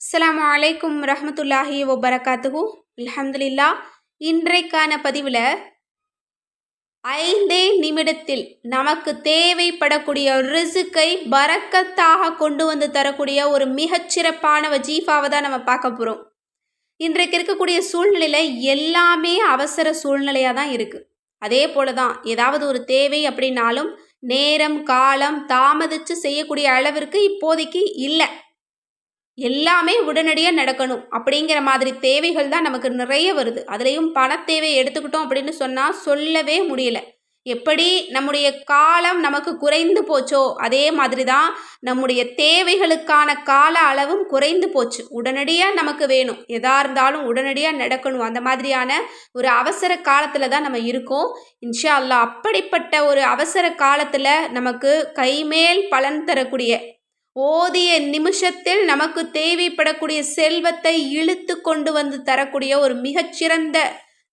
அஸ்லாம் அலைக்கும் ரஹமத்துல்லாஹி வபரகாத்துஹு. அலமதுல்லா இன்றைக்கான பதிவில் ஐந்தே நிமிடத்தில் நமக்கு தேவைப்படக்கூடிய ரிசுக்கை பறக்கத்தாக கொண்டு வந்து தரக்கூடிய ஒரு மிகச்சிறப்பான வஜீஃபாவை தான் நம்ம பார்க்க போகிறோம் இன்றைக்கு இருக்கக்கூடிய சூழ்நிலையில் எல்லாமே அவசர சூழ்நிலையாக தான் இருக்குது அதே போல தான் ஏதாவது ஒரு தேவை அப்படின்னாலும் நேரம் காலம் தாமதித்து செய்யக்கூடிய அளவிற்கு இப்போதைக்கு இல்லை. எல்லாமே உடனடியாக நடக்கணும் அப்படிங்கிற மாதிரி தேவைகள் தான் நமக்கு நிறைய வருது. அதுலேயும் பணத்தேவை எடுத்துக்கிட்டோம் அப்படின்னு சொன்னால் சொல்லவே முடியல. எப்படி நம்முடைய காலம் நமக்கு குறைந்து போச்சோ அதே மாதிரி தான் நம்முடைய தேவைகளுக்கான கால அளவும் குறைந்து போச்சு. உடனடியாக நமக்கு வேணும். எதா இருந்தாலும் உடனடியாக நடக்கணும். அந்த மாதிரியான ஒரு அவசர காலத்தில் தான் நம்ம இருக்கோம். இன்ஷா அல்லா அப்படிப்பட்ட ஒரு அவசர காலத்தில் நமக்கு கைமேல் பலன் தரக்கூடிய ஓதிய நிமிஷத்தில் நமக்கு தேவைப்படக்கூடிய செல்வத்தை இழுத்து கொண்டு வந்து தரக்கூடிய ஒரு மிகச்சிறந்த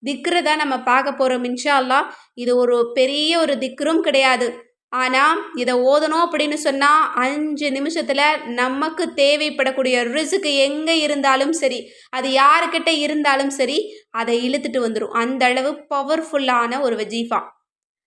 திக்ரு தான் நம்ம பார்க்க போகிறோம் இன்ஷா அல்லா இது ஒரு பெரிய ஒரு திக்ரும் கிடையாது. ஆனால் இதை ஓதணும் அப்படின்னு சொன்னால் அஞ்சு நிமிஷத்தில் நமக்கு தேவைப்படக்கூடிய ரிசுக்கு எங்கே இருந்தாலும் சரி அது யாருக்கிட்ட இருந்தாலும் சரி அதை இழுத்துட்டு வந்துடும் அந்த அளவு பவர்ஃபுல்லான ஒரு வஜீஃபா.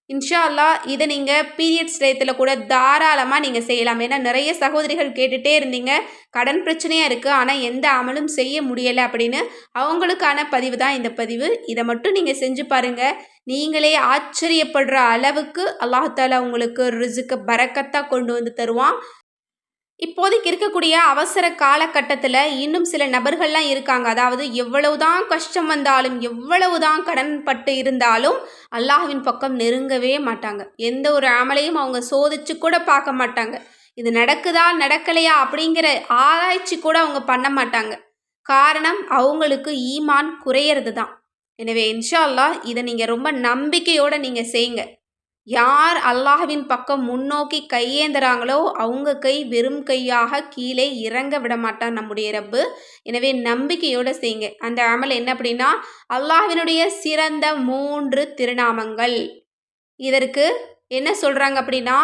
இன்ஷா அல்லா இதை நீங்கள் பீரியட்ஸ் டயத்தில் கூட தாராளமாக நீங்கள் செய்யலாம். ஏன்னா நிறைய சகோதரிகள் கேட்டுகிட்டே இருந்தீங்க. கடன் பிரச்சனையாக இருக்குது ஆனால் எந்த அமலும் செய்ய முடியலை அப்படின்னு அவங்களுக்கான பதிவு தான் இந்த பதிவு. இதை மட்டும் நீங்கள் செஞ்சு பாருங்கள் நீங்களே ஆச்சரியப்படுற அளவுக்கு அல்லாஹாலா உங்களுக்கு ரிசுக்கு பறக்கத்தாக கொண்டு வந்து தருவான். இப்போதைக்கு இருக்கக்கூடிய அவசர காலகட்டத்தில் இன்னும் சில நபர்கள்லாம் இருக்காங்க. அதாவது எவ்வளவுதான் கஷ்டம் வந்தாலும் எவ்வளவுதான் கடன் பட்டு இருந்தாலும் அல்லாஹ்வின் பக்கம் நெருங்கவே மாட்டாங்க. எந்த ஒரு அமலையும் அவங்க சோதிச்சு கூட பார்க்க மாட்டாங்க. இது நடக்குதா நடக்கலையா அப்படிங்கிற ஆராய்ச்சி கூட அவங்க பண்ண மாட்டாங்க. காரணம் அவங்களுக்கு ஈமான் குறையிறது தான் எனவே இன்ஷா அல்லாஹ் இதை நீங்கள் ரொம்ப நம்பிக்கையோடு நீங்கள் செய்யுங்க. யார் அல்லாஹ்வின் பக்கம் முன்னோக்கி கையேந்துறாங்களோ அவங்க கை வெறும் கையாக கீழே இறங்க விடமாட்டான் நம்முடைய ரப்பு. எனவே நம்பிக்கையோடு செய்யுங்க. அந்த அமல் என்ன அப்படின்னா அல்லாஹ்வினுடைய சிறந்த மூன்று திருநாமங்கள். இதற்கு என்ன சொல்கிறாங்க அப்படின்னா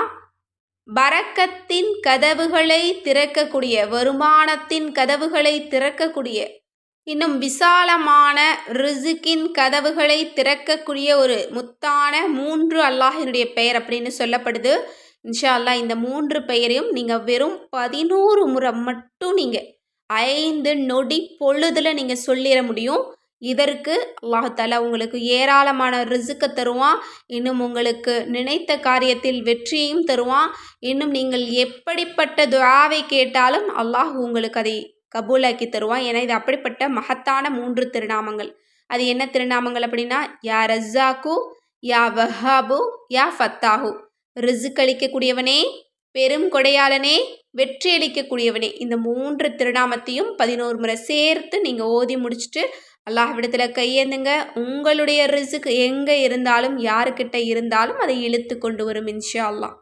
பறக்கத்தின் கதவுகளை திறக்கக்கூடிய வருமானத்தின் கதவுகளை திறக்கக்கூடிய இன்னும் விசாலமான ரிசுக்கின் கதவுகளை திறக்கக்கூடிய ஒரு முத்தான மூன்று அல்லாஹினுடைய பெயர் அப்படின்னு சொல்லப்படுது. இன்ஷா அல்லா இந்த மூன்று பெயரையும் நீங்கள் வெறும் பதினோரு முறை மட்டும் நீங்கள் ஐந்து நொடி பொழுதில் நீங்கள் சொல்லிட முடியும். இதற்கு அல்லாஹால உங்களுக்கு ஏராளமான ரிசுக்கை தருவான். இன்னும் உங்களுக்கு நினைத்த காரியத்தில் வெற்றியையும் தருவான். இன்னும் நீங்கள் எப்படிப்பட்ட துவாவை கேட்டாலும் அல்லாஹ் உங்களுக்கு அதை கபூலாக்கி தருவான். ஏன்னா இது அப்படிப்பட்ட மகத்தான மூன்று திருநாமங்கள். அது என்ன திருநாமங்கள் அப்படின்னா யா ரஸ்ஸாக்கு யா வஹாபு யா ஃபத்தாஹு. ரிசுக் அளிக்கக்கூடியவனே பெரும் கொடையாளனே வெற்றி அளிக்கக்கூடியவனே இந்த மூன்று திருநாமத்தையும் பதினோரு முறை சேர்த்து நீங்கள் ஓதி முடிச்சுட்டு அல்லாஹ்விடத்தில் கையேந்துங்க. உங்களுடைய ரிசுக்கு எங்கே இருந்தாலும் யாருக்கிட்ட இருந்தாலும் அதை இழுத்து கொண்டு வரும் இன்ஷா அல்லாஹ்.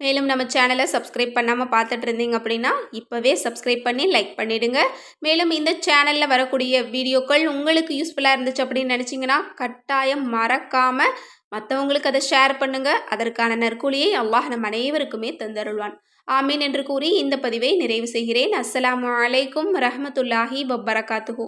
மேலும் நம்ம சேனலை சப்ஸ்கிரைப் பண்ணாமல் பார்த்துட்டு இருந்தீங்க அப்படின்னா இப்போவே சப்ஸ்கிரைப் பண்ணி லைக் பண்ணிவிடுங்க மேலும் இந்த சேனலில் வரக்கூடிய வீடியோக்கள் உங்களுக்கு யூஸ்ஃபுல்லாக இருந்துச்சு அப்படின்னு நினச்சிங்கன்னா கட்டாயம் மறக்காமல் மற்றவங்களுக்கு அதை ஷேர் பண்ணுங்கள் அதற்கான நற்கூலியை அல்லாஹ் நம் அனைவருக்குமே தந்தருள்வான். ஆமீன் என்று கூறி இந்த பதிவை நிறைவு செய்கிறேன். அஸ்லாம் வலைக்கும் ரஹமத்துல்லாஹி வபரகாத்துஹூ.